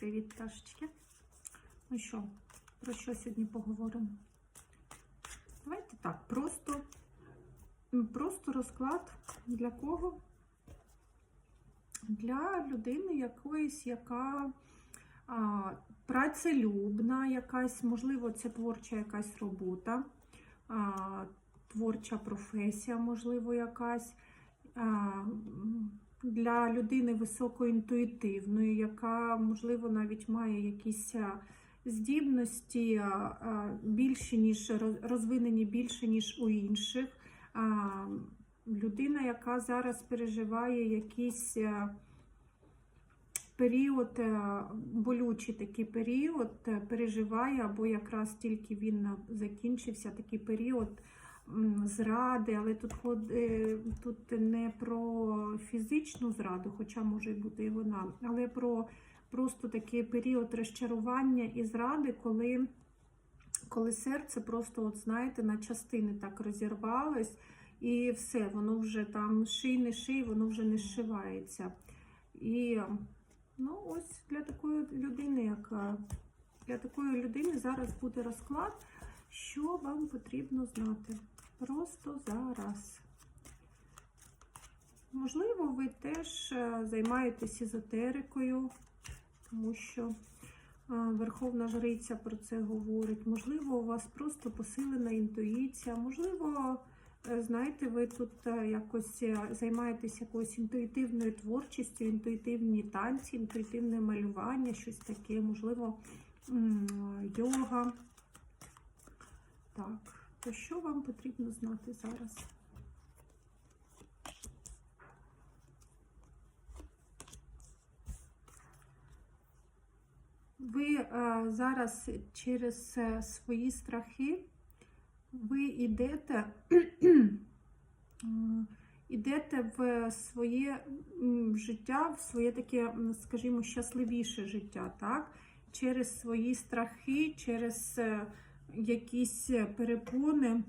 Привіт, пташечки. Ну що, про що сьогодні поговоримо? Давайте так, просто, просто розклад для кого? Для людини якоїсь, яка а, працелюбна, якась, можливо, це творча якась робота, а, творча професія, можливо, якась. А, для людини високоінтуїтивної, яка, можливо, навіть має якісь здібності а, а, ніж роз- розвинені більше, ніж у інших. Людина, яка зараз переживає якийсь період, болючий такий період, переживає, або якраз тільки він закінчився такий період зради, але тут, е, тут не про фізичну зраду, хоча може бути і вона, але про просто такий період розчарування і зради, коли, коли серце просто, от знаєте, на частини так розірвалось, і все, воно вже там ший, не ший, воно вже не зшивається. І ну, ось для такої людини, яка для такої людини зараз буде розклад, що вам потрібно знати. Просто зараз. Можливо, ви теж е, займаєтесь езотерикою, тому що е, Верховна Жриця про це говорить. Можливо, у вас просто посилена інтуїція, можливо, е, знаєте, ви тут якось займаєтесь якоюсь інтуїтивною творчістю, інтуїтивні танці, інтуїтивне малювання, щось таке, можливо, йога. Так, то що вам потрібно знати зараз? Ви е, зараз через е, свої страхи ви йдете, йдете в своє життя, в своє таке, скажімо, щасливіше життя, так? Через свої страхи, через е, якісь перепони,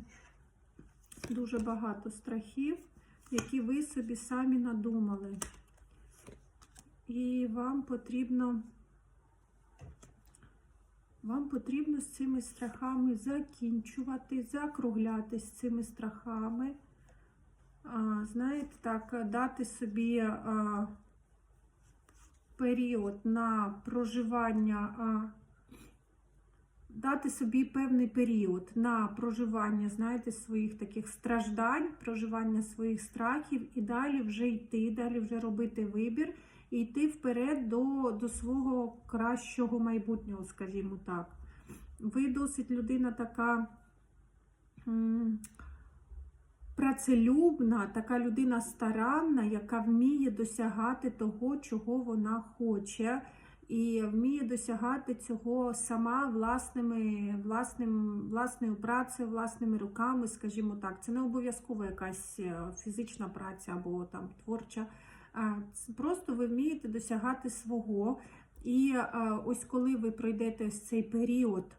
дуже багато страхів, які ви собі самі надумали. І вам потрібно. Вам потрібно з цими страхами закінчувати, закругляти з цими страхами. А, знаєте, так, дати собі а, період на проживання, а, дати собі певний період на проживання, знаєте, своїх таких страждань, проживання своїх страхів, і далі вже йти, далі вже робити вибір і йти вперед до, до свого кращого майбутнього, скажімо так. Ви досить людина така працелюбна, така людина старанна, яка вміє досягати того, чого вона хоче, і вміє досягати цього сама власними, власним, власною працею, власними руками, скажімо так. Це не обов'язково якась е, фізична праця або там творча. Просто ви вмієте досягати свого. І ось коли ви пройдете ось цей період,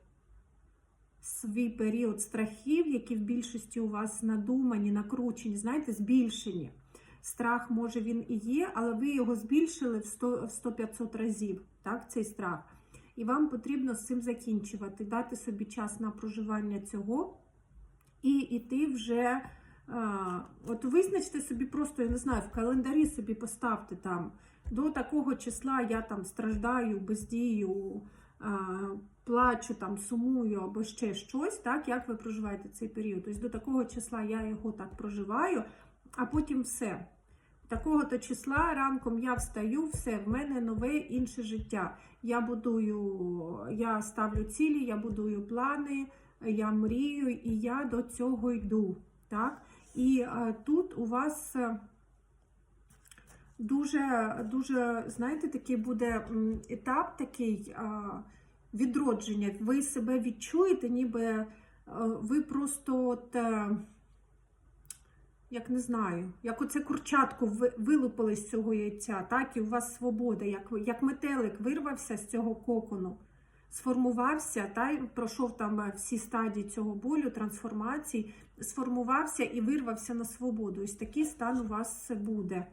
свій період страхів, які в більшості у вас надумані, накручені, знаєте, збільшені. Страх, може, він і є, але ви його збільшили в 100 в 100-500 разів, так, цей страх. І вам потрібно з цим закінчувати, дати собі час на проживання цього і йти вже. А, от визначте собі просто, я не знаю, в календарі собі поставте там до такого числа я там страждаю, бездію, а, плачу, там, сумую або ще щось, так, як ви проживаєте цей період. Тобто до такого числа я його так проживаю, а потім все. Такого-то числа ранком я встаю, все, в мене нове інше життя. Я будую, я ставлю цілі, я будую плани, я мрію, і я до цього йду. Так? І е, тут у вас е, дуже, дуже, знаєте, такий буде етап такий е, відродження. Ви себе відчуєте, ніби е, ви просто от, як не знаю, як оце курчатку вилупили з цього яйця, так, і у вас свобода, як, як метелик вирвався з цього кокону сформувався, та й пройшов там е, всі стадії цього болю, трансформації, сформувався і вирвався на свободу. Ось такий стан у вас буде.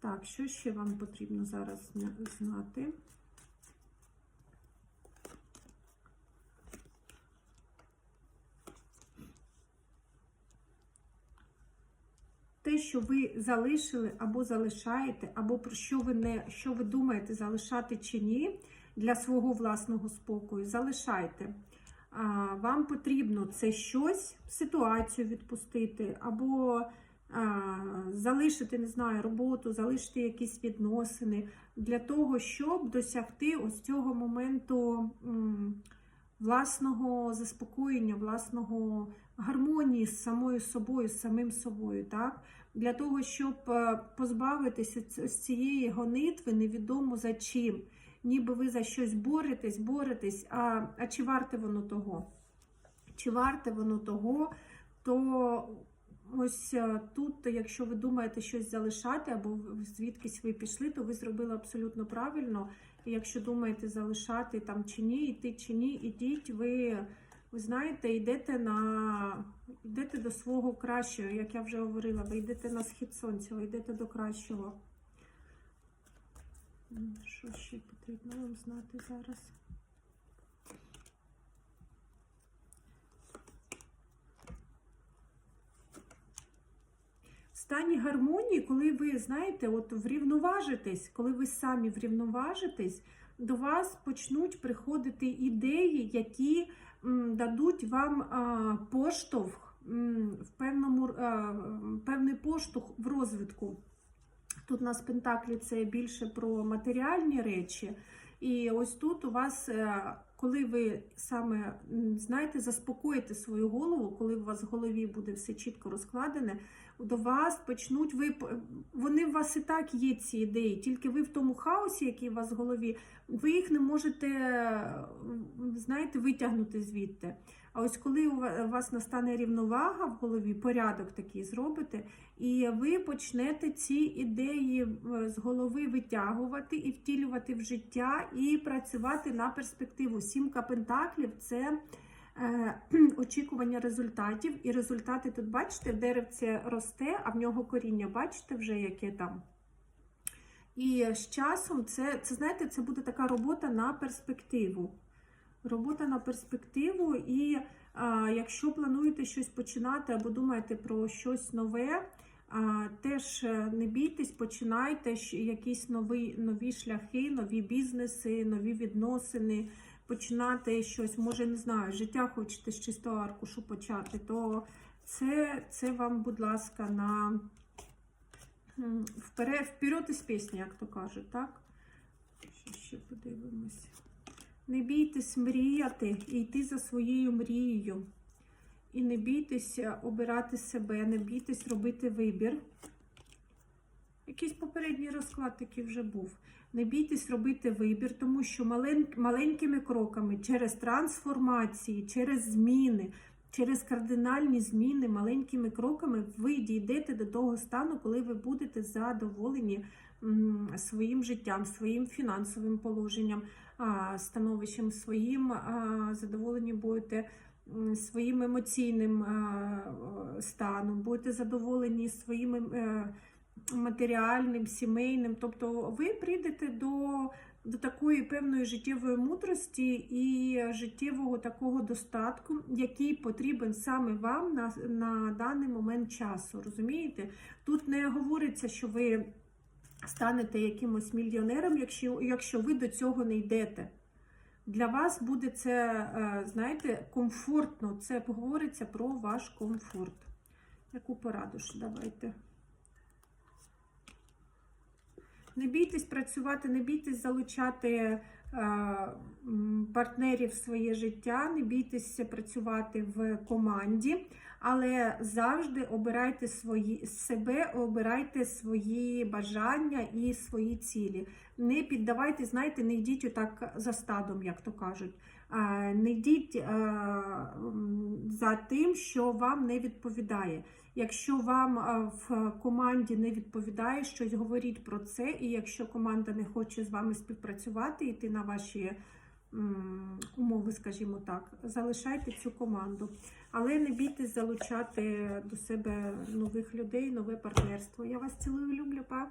Так, що ще вам потрібно зараз знати? Що ви залишили або залишаєте, або про що ви не що ви думаєте, залишати чи ні для свого власного спокою, залишайте. Вам потрібно це щось, ситуацію відпустити, або а, залишити, не знаю, роботу, залишити якісь відносини для того, щоб досягти ось цього моменту м, власного заспокоєння, власного гармонії з самою собою, з самим собою, так? Для того, щоб е, позбавитися з цієї гонитви, невідомо за чим. Ніби ви за щось боретесь, боретесь, а, а чи варте воно того? Чи варте воно того, то ось е, тут, якщо ви думаєте щось залишати, або звідкись ви пішли, то ви зробили абсолютно правильно. І якщо думаєте залишати там чи ні, йти чи ні, ідіть, ви, ви знаєте, йдете на йдете до свого кращого, як я вже говорила, ви йдете на схід сонця, ви йдете до кращого. Що ще потрібно вам знати зараз? В стані гармонії, коли ви знаєте, от врівноважитесь, коли ви самі врівноважитесь, до вас почнуть приходити ідеї, які дадуть вам поштовх в певному певний поштовх в розвитку. Тут у нас Пентаклі це більше про матеріальні речі. І ось тут у вас, е, коли ви саме знаєте, заспокоїте свою голову, коли у вас в голові буде все чітко розкладене, до вас почнуть ви вони у вас і так є ці ідеї, тільки ви в тому хаосі, який у вас в голові, ви їх не можете знаєте, витягнути звідти. А ось коли у вас настане рівновага в голові, порядок такий зробите, і ви почнете ці ідеї е, з голови витягувати і втілювати в життя, і працювати на перспективу. Сімка пентаклів це е, очікування результатів. І результати тут, бачите, деревце росте, а в нього коріння, бачите вже, яке там. І з часом це, це знаєте, це буде така робота на перспективу. Робота на перспективу, і а, якщо плануєте щось починати або думаєте про щось нове, теж е, не бійтесь, починайте якісь нові, нові шляхи, нові бізнеси, нові відносини, починати щось, може, не знаю, життя хочете з чистого аркушу почати, то це, це вам, будь ласка, на вперед, вперед із пісні, як то кажуть, так? Ще подивимось. Не бійтесь мріяти і йти за своєю мрією. І не бійтеся обирати себе, не бійтесь робити вибір. Якийсь попередній розклад такий вже був. Не бійтесь робити вибір, тому що маленькими кроками через трансформації, через зміни, через кардинальні зміни, маленькими кроками ви дійдете до того стану, коли ви будете задоволені своїм життям, своїм фінансовим положенням, становищем, своїм а, задоволені будете своїм емоційним станом, будете задоволені своїм е, матеріальним, сімейним. Тобто ви прийдете до, до такої певної життєвої мудрості і життєвого такого достатку, який потрібен саме вам на, на даний момент часу. Розумієте? Тут не говориться, що ви станете якимось мільйонером, якщо, якщо ви до цього не йдете. Для вас буде це, е, знаєте, комфортно. Це говориться про ваш комфорт. Яку пораду ж давайте? Не бійтесь працювати, не бійтесь залучати партнерів в своє життя, не бійтеся працювати в команді, але завжди обирайте свої себе, обирайте свої бажання і свої цілі. Не піддавайте, знаєте, не йдіть отак за стадом, як то кажуть. Е, Не йдіть е, за тим, що вам не відповідає. Якщо вам е, в команді не відповідає щось, говоріть про це. І якщо команда не хоче з вами співпрацювати, йти на ваші умови, скажімо так, залишайте цю команду. Але не бійтесь залучати до себе нових людей, нове партнерство. Я вас цілую, люблю, па!